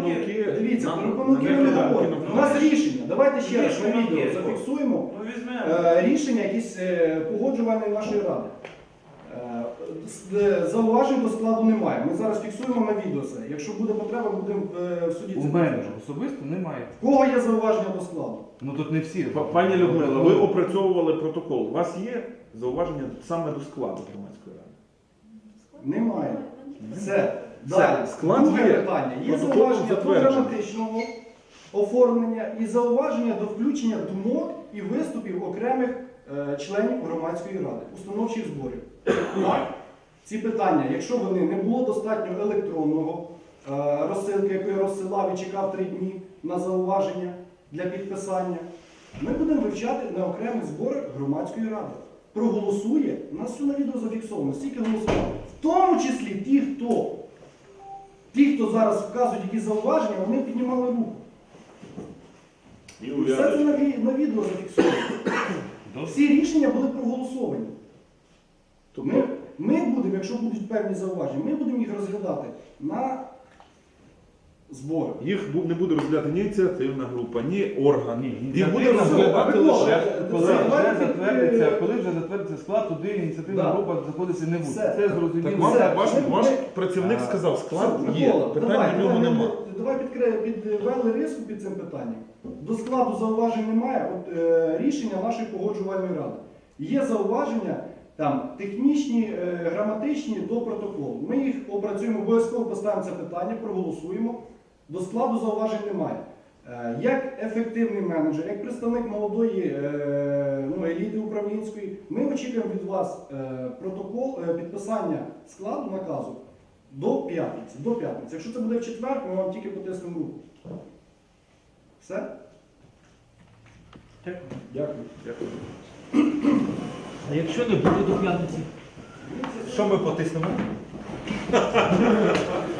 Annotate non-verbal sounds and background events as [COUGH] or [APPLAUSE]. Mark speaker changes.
Speaker 1: помилки
Speaker 2: Дивіться,
Speaker 1: нам
Speaker 2: про помилки ми не говоримо. У нас рішення. Давайте ще раз на відео зафіксуємо.
Speaker 3: Ну.
Speaker 2: Е, Рішення якісь е, погоджувальної нашої ради. Е, е, Зауважень до складу немає. Ми зараз фіксуємо на відео це. Якщо буде потреба, будемо е, в суді
Speaker 4: У
Speaker 2: це
Speaker 4: мене особисто немає.
Speaker 2: В кого є зауваження до складу?
Speaker 4: Ну тут не всі.
Speaker 1: П- Пані Людмила, ви опрацьовували протокол. У вас є зауваження саме до складу громадської ради?
Speaker 2: Немає. Все.
Speaker 1: Все. Склад
Speaker 2: Друге
Speaker 1: є.
Speaker 2: питання. Є
Speaker 1: Протокол
Speaker 2: зауваження до
Speaker 1: затверджений.
Speaker 2: граматичного оформлення і зауваження до включення думок і виступів окремих е, членів громадської ради, установчих зборів. Так? Ці питання, якщо вони не було достатньо електронного е, розсилки, яку я розсилав і чекав три дні на зауваження для підписання, ми будемо вивчати на окремих зборах громадської ради. Проголосує, у нас все на відео зафіксовано, стільки голосували. В тому числі ті, хто, ті, хто зараз вказують які зауваження, вони піднімали руку.
Speaker 1: І
Speaker 2: Все це на, на відео зафіксовано. Всі рішення були проголосовані.
Speaker 1: Тобто,
Speaker 2: Ми, ми будемо, якщо будуть певні зауваження, ми будемо їх розглядати на зборах.
Speaker 1: їх бу- не буде розглядати ні ініціативна група, ні орган.
Speaker 4: Ні,
Speaker 1: Їх буде
Speaker 4: ініціативна
Speaker 1: розглядати лише.
Speaker 4: Коли
Speaker 2: Це
Speaker 4: вже
Speaker 2: давайте,
Speaker 4: затвердиться,
Speaker 2: е,
Speaker 4: коли вже затвердиться склад, туди ініціативна
Speaker 2: Да.
Speaker 4: група заходити не буде.
Speaker 2: Все.
Speaker 4: Це
Speaker 1: Так
Speaker 4: зрозуміло.
Speaker 1: вам
Speaker 2: Все.
Speaker 1: ваш, ваш працівник
Speaker 4: А,
Speaker 1: сказав, склад
Speaker 2: Все,
Speaker 1: є.
Speaker 2: Микола,
Speaker 1: Питань
Speaker 2: давай,
Speaker 1: в нього
Speaker 2: давай,
Speaker 1: нема.
Speaker 2: Давай підкре, підвели риску під цим питанням. До складу зауважень немає. От, е, рішення нашої погоджувальної ради. Є зауваження там, технічні, е, граматичні до протоколу. Ми їх опрацюємо, обов'язково поставимо це питання, проголосуємо. До складу зауважень немає. Е, Як ефективний менеджер, як представник молодої е, ну, еліти управлінської, ми очікуємо від вас е, протокол підписання складу наказу до п'ятниці. До п'ятниці. Якщо це буде в четвер, ми вам тільки потиснемо руку. Все?
Speaker 3: Дякую.
Speaker 2: Дякую.
Speaker 1: Дякую.
Speaker 5: А якщо не буде до п'ятниці?
Speaker 1: Що ми потиснемо? [LAUGHS]